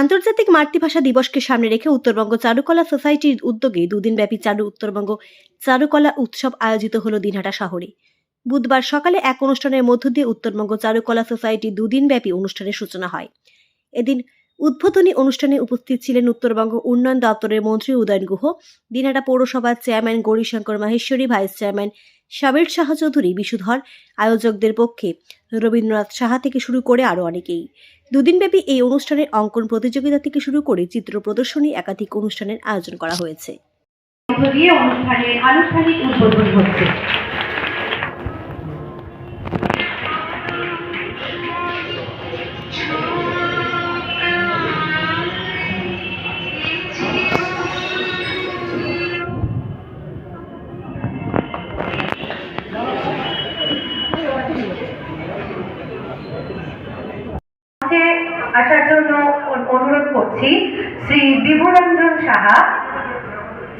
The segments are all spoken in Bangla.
আন্তর্জাতিক মাতৃভাষা দিবসকে সামনে রেখে উত্তরবঙ্গ চারুকলা সোসাইটির উদ্যোগে দুদিনব্যাপী চারু উত্তরবঙ্গ চারুকলা উৎসব আয়োজিত হল দিনহাটা শহরে। বুধবার সকালে এক অনুষ্ঠানের মধ্য দিয়ে উত্তরবঙ্গ চারুকলা সোসাইটি দুদিনব্যাপী অনুষ্ঠানের সূচনা হয়। এদিন উদ্বোধনী অনুষ্ঠানে উপস্থিত ছিলেন উত্তরবঙ্গ উন্নয়ন দপ্তরের মন্ত্রী উদয়ন গুহ, দিনহাটা পৌরসভার chairman Gourishankar Maheshwari, vice chairman Sabir Shah Chowdhury, বিশুধর আয়োজকদের পক্ষে রবীন্দ্রনাথ সাহা থেকে শুরু করে আরও অনেকেই। দুদিনব্যাপী এই অনুষ্ঠানের অঙ্কন প্রতিযোগিতা থেকে শুরু করে চিত্র প্রদর্শনী একাধিক অনুষ্ঠানের আয়োজন করা হয়েছে। মঞ্চে আসার জন্য অনুরোধ করছি শ্রী বিভুরঞ্জন সাহা,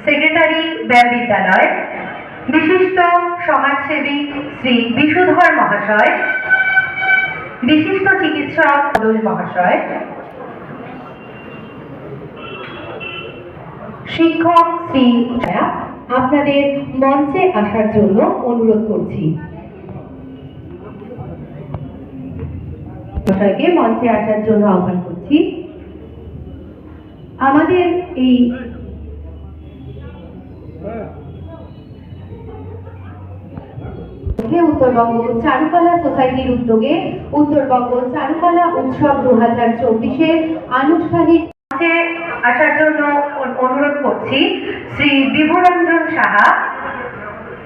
সেক্রেটারি ব্যায়াম বিদ্যালয় বিশিষ্ট সমাজসেবী শ্রী বিশুধর মহাশয়, বিশিষ্ট চিকিৎসক অদুল মহাশয়, শিক্ষক শ্রী আপনাদের মঞ্চে আসার জন্য অনুরোধ করছি। মহাশয়কে মঞ্চে আসার জন্য আহ্বান করছি। আমাদের এই উত্তরবঙ্গ চারুকলা সোসাইটির উদ্যোগে উত্তরবঙ্গ চারুকলা উৎসব দু হাজার চব্বিশের আনুষ্ঠানিক আসার জন্য অনুরোধ করছি শ্রী বিভুরঞ্জন সাহা,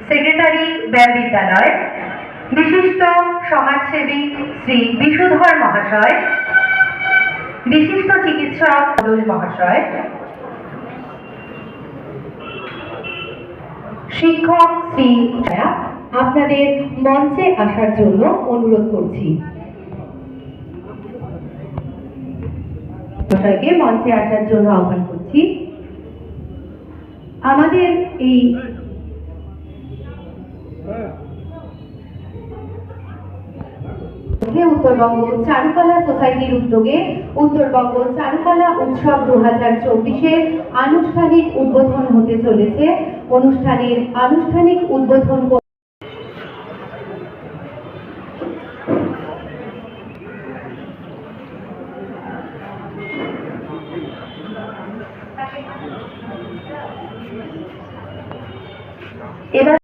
সেক্রেটারি ব্যায়াম বিদ্যালয়। বিশিষ্ট সমাজসেবী শ্রী বিশুধর মহাশয়, বিশিষ্ট চিকিৎসক মহাশয়, শিক্ষক শ্রী আপনাদের মঞ্চে আসার জন্য অনুরোধ করছি। মঞ্চে আসার জন্য আহ্বান করছি। আমাদের এই উদ্যোগে উত্তরবঙ্গ চারুকলা সোসাইটির উদ্যোগে উত্তরবঙ্গ চারুকলা উৎসব দু হাজার চব্বিশের আনুষ্ঠানিক উদ্বোধন হতে চলেছে। অনুষ্ঠানের আনুষ্ঠানিক উদ্বোধন এবার